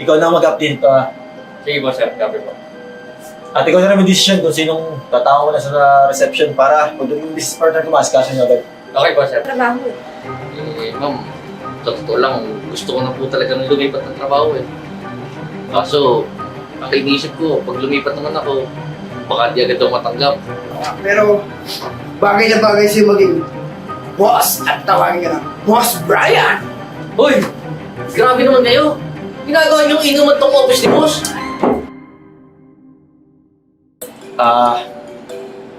ikaw na mag-update pa. Sige po, sir. Copy po. At ikaw na naman decision kung sinong tatawa mo na sa reception para pagdating yung business partner ko, maaskaso niyo agad. Okay po, sir. Trabaho eh. Eh, ma'am, sa totoo lang, gusto ko na po talagang lumipat ng trabaho eh. Kaso, ang iniisip ko, pag lumipat naman ako, baka di agad ako matanggap. Pero, bagay na bagay siya maging boss at tawagin ka na, Boss Brian! Hoy! Grabe naman kayo! Ginagawa niyong inuman tong office ni boss! Ah,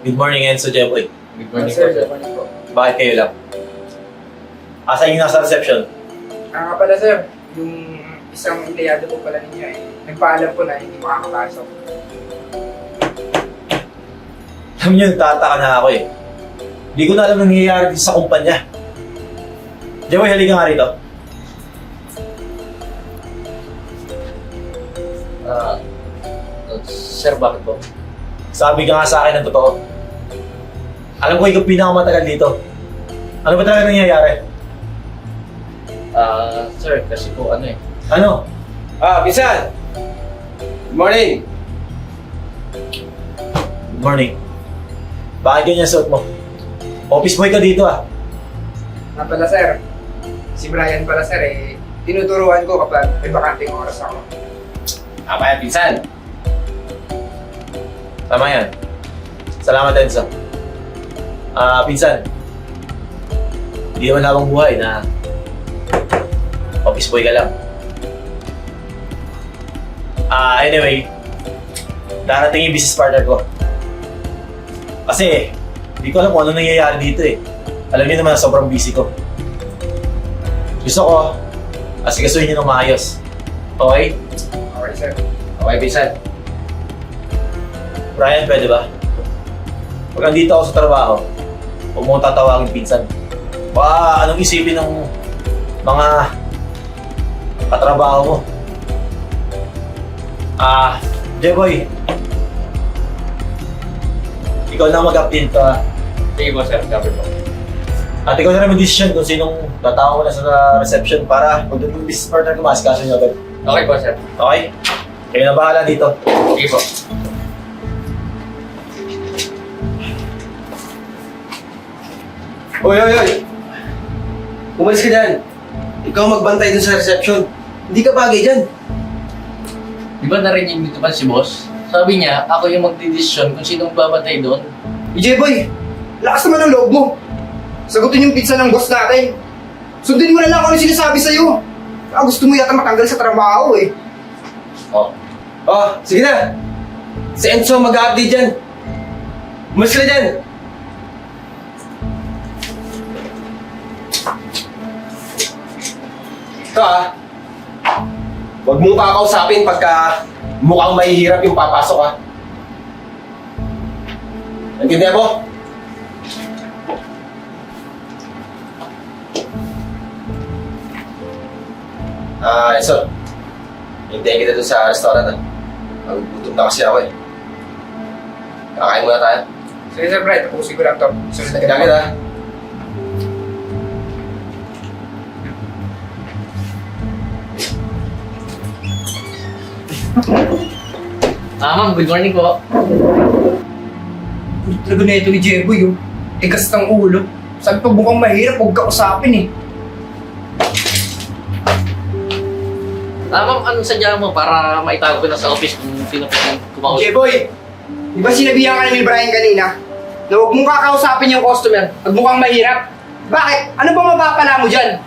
good morning, Enzo Jeboy. Good morning Sir, sir. good morning po. Bakit kayo lang? Asa yung nasa reception? Ah, nga pala sir, yung isang empleyado po pala ninyo eh, nagpaalam po na hindi makakapasok. Alam niyo, nagtataka na ako eh. Hindi ko na alam ang nangyayari sa kumpanya. Jeboy, halika nga rito. Sir, bakit po? Sabi ka nga sa akin ng totoo. Alam ko ikaw pinakamatagal dito. Ano ba talaga nangyayari? Ah, sir, kasi po ano eh. Ano? Ah, Pinsan! Good morning! Good morning. Bakit ganyan suot mo? Office boy ka dito ah. Nga pala sir, si Brian pala sir eh, tinuturuan ko kapag may bakanting oras ako. Ah, kaya Pinsan! Tama yan. Salamat, Enzo. Ah, pinsan. Hindi naman habang buhay na office boy ka lang. Ah, anyway, darating yung business partner ko. Kasi, hindi ko alam kung ano nangyayari dito eh. Alam niyo naman na sobrang busy ko. Gusto ko, asikasuhin niyo ng maayos. Okay? Okay sir. Okay, Pinsan. Brian, pwede ba? Pag nandito ako sa trabaho, huwag mo akong tatawagin pinsan. Baka anong isipin ng mga katrabaho mo? Ah, Jeboy. Ikaw na mag-update ka. Sige po, sir. Copy po. At ikaw na naman decision kung sinong tatawa mo na sa reception para pagdating yung business partner ko, maaskaso niyo agad. Okay po, sir. Okay? Kayo na bahala dito. Sige po. Hoy, hoy, hoy! Umalis ka dyan! Ikaw magbantay dun sa reception. Hindi ka bagay dyan. Di ba narinig nito pa si boss? Sabi niya, ako yung magdidesisyon kung sinong babantay doon. EJ boy, lakas naman ang loob mo. Sagutin yung pizza ng boss natin. Sundin mo na lang kung ano sinasabi sa'yo. Ah, gusto mo yata matanggal sa trabaho eh. Oh, Oh, sige na! Si Enzo mag-update dyan. Umalis ka na dyan! Ito ah. Huwag mong kakausapin pagka mukhang mahihirap yung papasok ah. Naintindihan mo? Ah, Enzo. Hintayin kita doon sa restaurant ah. Nagugutom na kasi ako eh. Kakain muna tayo. Sige sir Brian, tapusin ko lang to. Sunod na kita. Ah, ma'am, good morning po. Talaga na ito ni Jeboy, oh. Tigas ng ulo. Sabi pa mukhang mahirap, huwag ka usapin eh. Ah, ma'am, anong sadya mo para maitago ko na sa office kung sino po yung kumausap? Jeboy, di ba sinabihan ka ni Brian kanina na huwag mong kakausapin yung customer pag mukhang mahirap? Bakit? Ano ba mapapala mo dyan?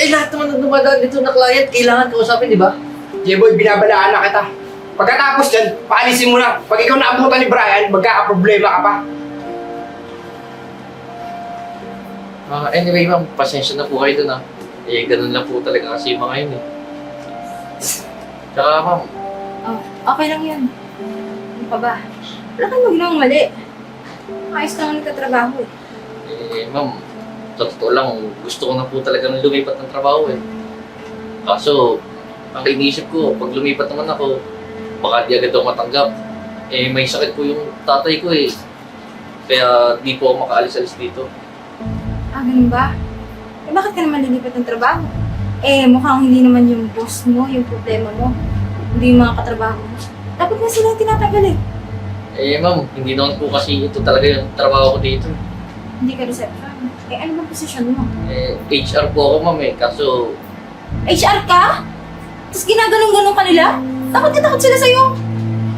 Eh, lahat naman ng dumadaan dito na client, kailangan kausapin, di ba? Jeboy, binabalaan na kita. Pagkatapos dyan, paalisin mo na. Pag ikaw naabutan ni Brian, magkakaproblema ka pa. Ah, anyway, ma'am, pasensya na po kayo dun ah. Eh, ganun lang po talaga kasi yung mga yun eh. Tsaka, ma'am, Oh, okay lang yan. Ano pa ba? Wala kang magawang mali. Ayos lang ang nagtatrabaho eh. eh, ma'am, sa totoo lang, gusto ko na po talagang lumipat ng trabaho eh. Kaso, ang iniisip ko, pag lumipat naman ako, baka di agad ako matanggap. Eh, may sakit po yung tatay ko eh. Kaya di po ako makaalis-alis dito. Ah, ganun ba? Eh, bakit ka naman lilipat ng trabaho? Eh, mukhang hindi naman yung boss mo, yung problema mo. Hindi yung mga katrabaho mo. Dapat nga sila yung tinatagal eh. Eh, ma'am, hindi naman po kasi ito talaga yung trabaho ko dito. Hindi ka reception. Eh, ano bang posisyon mo? Eh, HR po ako, ma'am eh. Kaso, HR ka? Tapos ginaganon-ganon ka nila? Takot na takot sila sa'yo.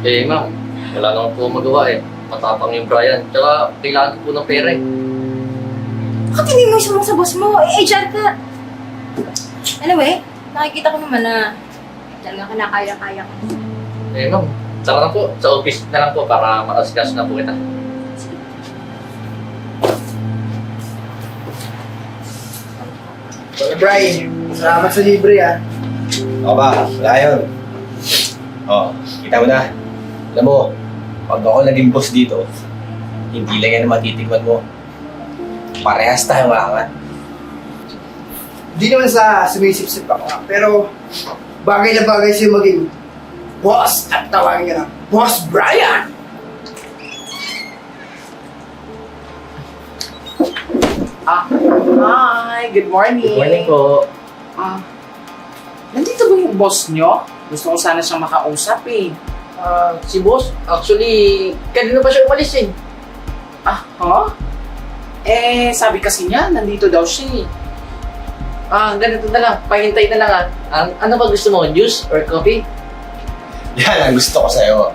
eh, ma'am, wala naman po akong magawa eh. Matapang yung Brian. Tsaka, kailangan ko po ng pera eh. Bakit hindi mo isumang sa boss mo? Eh, HR ka. Anyway, nakikita ko naman na talaga ka. Eh, ma'am, tara na po. Sa office na lang po para makasikaso na po kita. Brian, salamat sa libre ah. Ako ba? Wala yun. Oh, kita mo na. Alam mo, pag ako naging boss dito, hindi lang yan ang mo. Parehas tayong aangat. Di naman sa sumisip-sip ako ah, pero bagay na bagay sa'yo maging boss at tawagin ka na, Boss Brian! Ah, hi, good morning. Good morning po. Ah, nandito ba yung boss nyo? Gusto ko sana siyang makausap eh. Ah, si boss, actually, kanina pa siya umalis eh. Ah, huh? Eh, sabi kasi niya, nandito daw siya eh. Ah, ganito na lang. Pahintay na lang ah. An- ano ba gusto mo? Juice or coffee? Yan ang gusto ko sa'yo.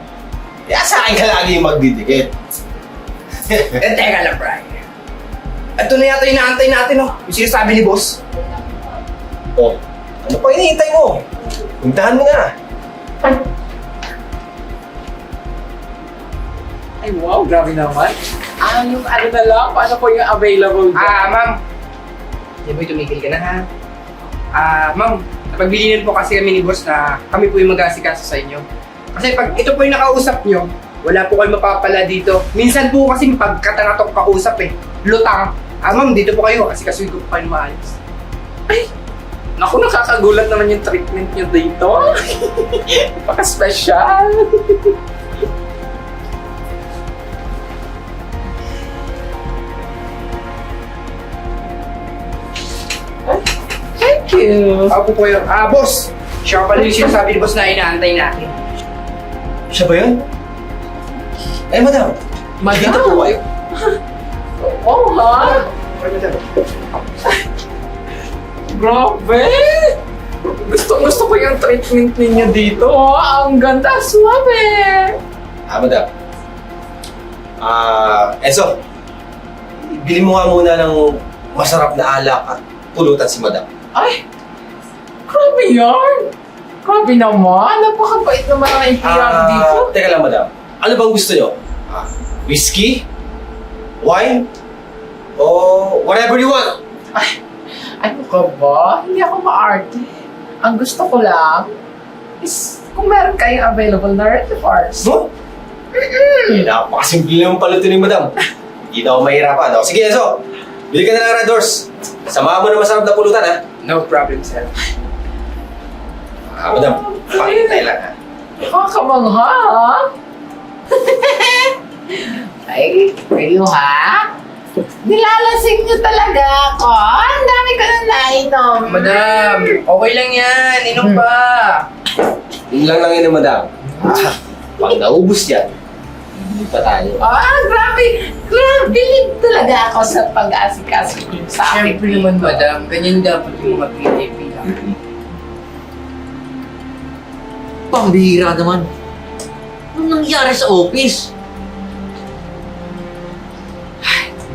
Kaya sa akin ka lagi yung magdidikit. Eh, teka lang, Brian. Ito na yata yung inaantay natin, oh. Yung sinasabi ni boss. Oh, ano pa hinihintay mo? Puntahan mo na. Ay, wow, grabe naman. Ah, yung ano na lang, paano po yung available dyan? Ah, ma'am. Di ba tumigil ka na, ha? Ah, ma'am. Napagbilinan po kasi kami ni boss na kami po yung mag-aasikaso sa inyo. Kasi pag ito po yung nakausap nyo, wala po kayo mapapala dito. Minsan po kasi pagkatangatong kausap eh. Lutang. Ah, ma'am, dito po kayo kasi kasuhin ko po kayo maayos. Naku, nakakagulat naman yung treatment nyo dito. Paka-special. Thank you. Ako po yun. Ah, boss! Siya pala yung sinasabi ni boss na inaantay natin. Siya ba yun? Eh, madam. Dito po kayo. Oh, ha? Grabe! Gusto gusto ko yung treatment ninyo dito. Oh, ang ganda, suwabe! Ah, madam. Ah, Enzo. Bili mo nga muna ng masarap na alak at pulutan si madam. Ay! Grabe yan! Grabe naman! Napakabait naman ang dito. Ah, teka lang, madam. Ano bang gusto nyo? Ah, whiskey? Wine? O whatever you want? Ano ka ba? Hindi ako maarte. Ang gusto ko lang is kung meron kayong available na red bars. No? Eh, napakasimple naman pala ito ni madam. Hindi na ako mahirapan. O, sige, Enzo. Bili ka na ng Red Doors. Samahan mo na masarap na pulutan, ha? No problem, sir. Ah, madam. Pakintay lang, ha? Nakakamangha, ha? Ay, kayo ha? Nilalasing niyo talaga ako. Ang dami ko na nainom. Madam, okay lang yan. Inom pa. Yun lang lang yun, madam. Ah, pag naubos yan, hindi pa tayo. Ah, grabe. Grabe, bilib talaga ako sa pag-asikaso niyo sa akin. Siyempre naman, madam. Ganyan dapat yung mga lang. Pambihira naman. Anong nangyari sa office?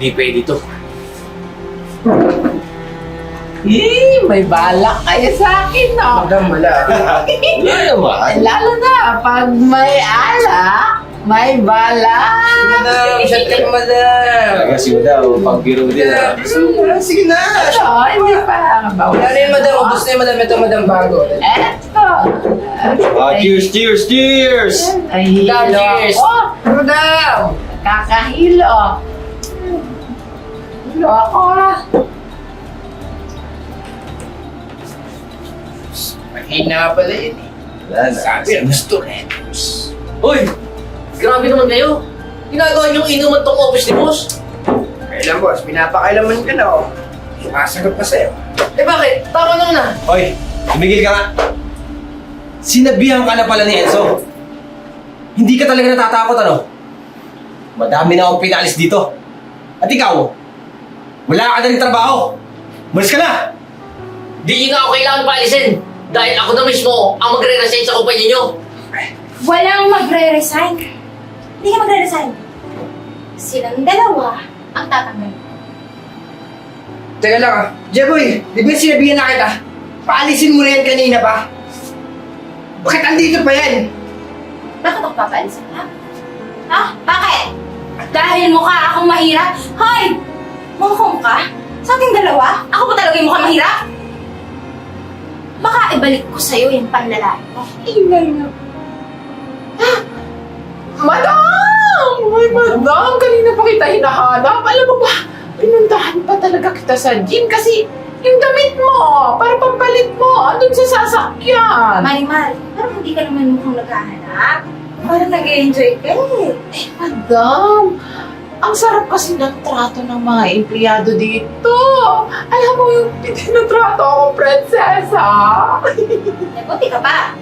Hindi pwede to. Eh, may balak kayo sa akin, no? Madam, wala. Wala naman. Lalo na, pag may ala, may balak. Madam, shut ka madam. Talaga si madam, pagbiro din, ha? Sige na. Ano, hindi pa. Wala na yun, madam. Ubus na yun, madam. Ito, madam, bago. Eto. Ah, cheers, cheers, cheers! Nahihilo Cheers. ako. Madam! Kakahilo. Hilo ako. Mahina pala yun eh. Wala na. Sabi, gusto rin. Uy! Grabe naman kayo. Ginagawa niyong inuman tong office ni boss. Kailan, boss? Pinapakailaman ka na, oh. Sumasagot pa sa'yo. Eh bakit? Tama naman na. Hoy, tumigil ka nga. Sinabihan ka na pala ni Enzo. Hindi ka talaga natatakot ano? Madami na akong pinalis dito. At ikaw, wala ka na rin trabaho. Malis ka na! Di nga ako kailangan paalisin. Dahil ako na mismo ang magre-resign sa kumpanya nyo. Walang magre-resign. Hindi ka magre-resign. Silang dalawa ang tatanggal. Teka lang ah. Jeboy, di ba sinabihan na kita? Paalisin mo na yan kanina pa. Bakit andito pa yan? Bakit ako papaalisin, ha? Ha? Bakit? Dahil mukha akong mahirap? Hoy! Mukha ka? Sa ating dalawa? Ako ba talaga yung mukhang mahirap? Baka ibalik ko sa'yo yung panlalaki mo. Ingay na. Madam! Ay, madam! Kanina pa kita hinahanap. Alam mo ba, pinuntahan pa talaga kita sa gym kasi yung damit mo, para pampalit mo, andun sa sasakyan. Marimar, parang hindi ka naman mukhang naghahanap. Parang nag-enjoy ka eh. Eh, madam, ang sarap kasi ng trato ng mga empleyado dito. Alam mo yung tinatrato ako, prinsesa. Nabuti ka pa.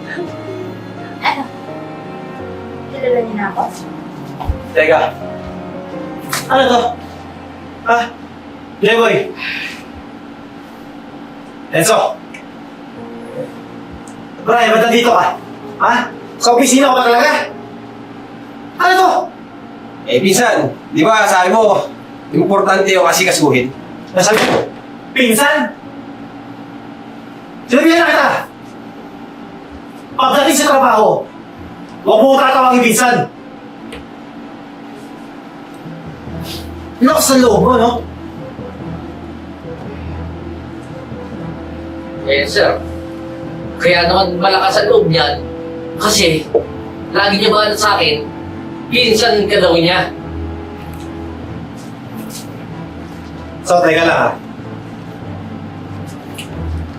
Ano? Kilala niyo na ako? Teka. Ano to? Ha? Jeboy! Enzo! Brian, ba't nandito ka? Ha? Sa opisina ko ba talaga? Ano to? Eh, pinsan, di ba sabi mo, importante yung asikasuhin. Nasabi ko, pinsan! Sinabihan na kita! Pagdating sa trabaho, huwag mo tatawagin pinsan! Lakas ng loob mo, no? Eh, sir. Kaya naman malakas ang loob niyan. Kasi, lagi niya ba sa akin, pinsan ka daw niya. So, teka lang ha.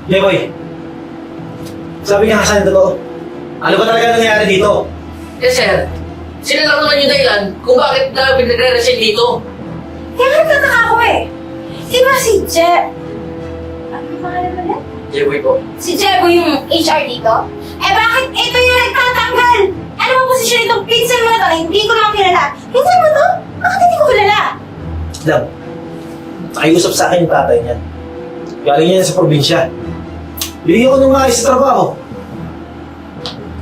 Yeah, boy. Sabi niya kasi totoo. Ano ba talaga nangyari dito? Eh, sir, sila lang naman yung dahilan kung bakit na pinagre-resign dito. Kaya nagtataka ako eh. Di ba si Je... Ano yung pangalan mo na? Jeboy po. Si Jebo yung HR dito? Eh bakit ito yung nagtatanggal? Ano bang posisyon itong pinsan mo na to na hindi ko naman kilala? Pinsan mo to? Bakit hindi ko kilala? Love, nakiusap sa akin yung tatay niya. Galing niya sa probinsya. Binigyan ko ng maayos sa trabaho.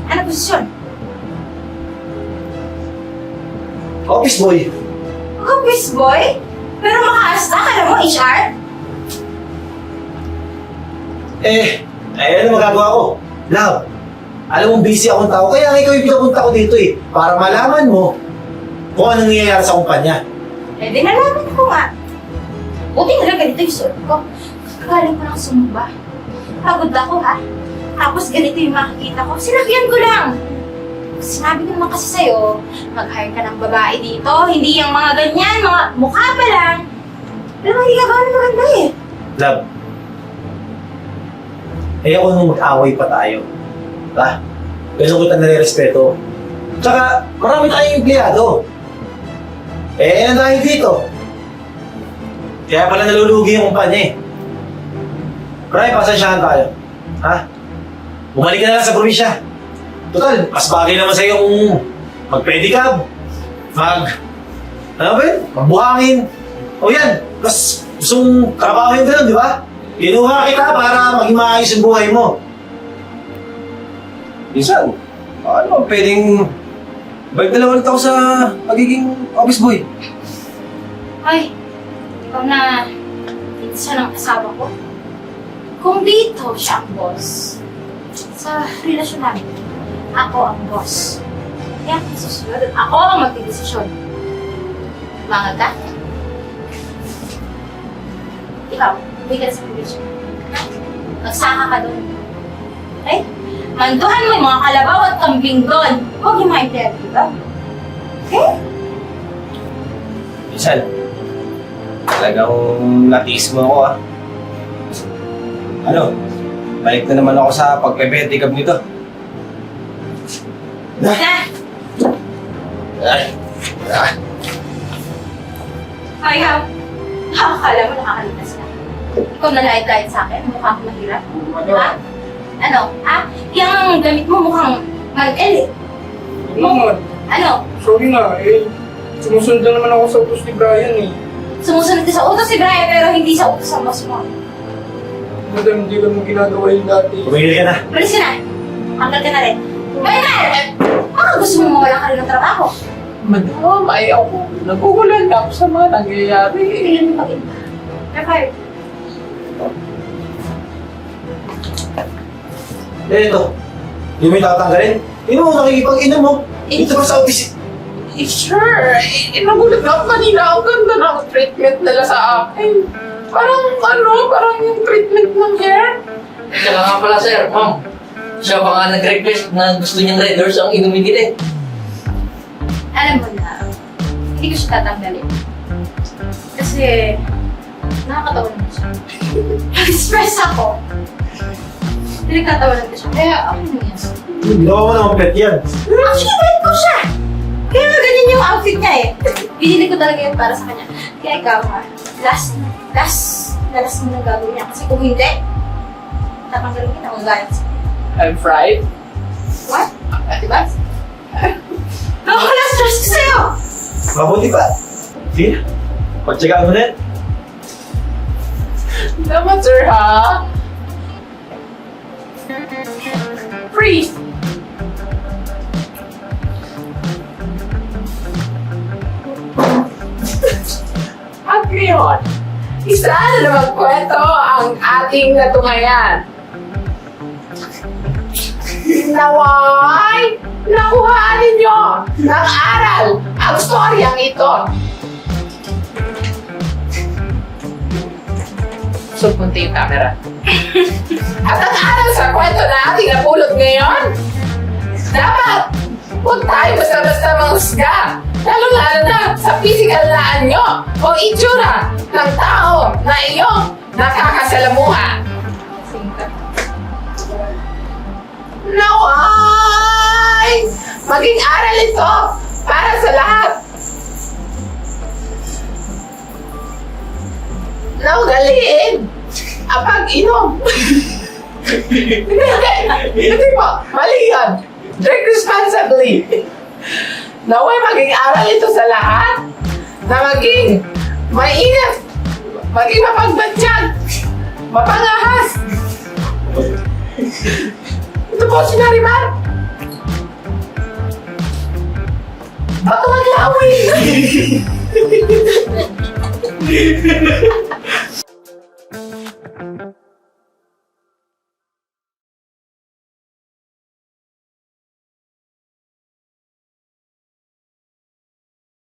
Ano posisyon? Office boy. Office boy? Pero makaasta ka na mo, HR? Eh, eh ano magagawa ko? Love, alam mong busy akong tao, kaya nga ikaw yung pinapunta ko dito eh. Para malaman mo kung anong nangyayari sa kumpanya. Eh, di nalaman ko nga. Buti nga lang ganito yung suot ko. Kagaling ko lang sumba. Pagod ako, ha? Tapos ganito yung makikita ko. Sinakyan ko lang. Sinabi ko naman kasi sa'yo, mag-hire ka ng babae dito. Hindi yung mga ganyan, mga mukha pa lang. Pero hindi ka gano'n maganda eh. Love, ayoko nung mag-away pa tayo. Ha? Ganun kita nare-respeto. Tsaka, marami tayong empleyado. Eh, ano dahil dito? Kaya pala nalulugi yung kumpanya eh. Brian, pasensyahan tayo. Ha? Bumalik ka na lang sa probinsya. Total, mas bagay naman sa yung mag-pedicab, mag... Ano ba yun? Magbuhangin. O yan, mas gusto mong trabaho yung ganun, di ba? Kinuha kita para maging maayos yung buhay mo. Pinsan, ano, pwedeng balik na lang ulit ako sa pagiging office boy. Ay, ikaw na pinsan ng asawa ko. Kung dito siya ang boss, sa relasyon namin, ako ang boss. Kaya kung susunod, ako ang magdidesisyon. Mga ka? Ikaw, na sa provision. Nagsaka ka doon. Okay? Manduhan mo yung mga kalabaw at kambing doon. Huwag yung mga empleyado dito. Okay? Pinsan, talagang natiis mo ako ah. Ano, balik na naman ako sa pagpe-pedicab nito. Na! Ay, ah, Ay, ha? Nakakala mo nakakaligtas ka. Ikaw na light-light sa akin, mukha akong mahirap. Ha? Ano? Ha? Yang ang damit mo mukhang mag-el eh. Ano, Ano? sorry na, eh. Sumusunod lang naman ako sa utos ni Brian eh. Sumusunod ka sa utos si Brian pero hindi sa utos ng boss mo. Madam, hindi lang mo ginagawa yun dati. Tumigil ka na. Malis ka na. Hanggang ka na rin. Brian! Baka gusto mo mawala ka rin ng trabaho. Madam, ay ako. Nagugulan na ako sa mga nangyayari. Tingnan mo pag You're Eh, ito. Hindi mo yung tatanggalin. Tingnan mo, nakikipag-inom mo. Dito pa sa office. Eh, sure. Eh, nagulat ako kanina. Ang ganda ng treatment nila sa akin. Parang ano, parang yung treatment ng hair. Tsaka nga pala sir, ma'am. Siya pa nga nag-request na gusto niyang Red Horse ang inumin nila eh. Alam mo na, hindi ko siya tatanggalin. Kasi, nakakatawa naman siya. Pag-stress ako, pinagtatawanan ko siya. Kaya, ako na yan. Ginawa mo naman pet yan. Actually, bait ko siya! Kaya nga ganyan yung outfit niya eh. Binili ko talaga yun para sa kanya. Kaya ikaw ha, last, last, na last mo nang gagawin niya. Kasi kung hindi, tatanggalin kita, magagalit siya. I'm fried. What? Diba? Nakaka-stress ko sa'yo! Mabuti pa. Sige. Pag-check mo na yan. Naman, sir, ha? Freeze! At ngayon, isa na magkwento ang ating natungayan. Naway, nakuhaan ninyo ng aral ang storyang ito. So, punti yung camera. At tayo basta-basta manghusga. Lalo-lalo na sa physical na anyo o itsura ng tao na iyong nakakasalamuha. Naway! Maging aral ito para sa lahat. Naugaliin ang pag-inom. Hindi, hindi. Hindi po. Mali yun. Drink responsibly. Naway maging aral ito sa lahat na maging maingat, maging mapagbatsyag, mapangahas. Ito po si Narimar. Bato maglawin.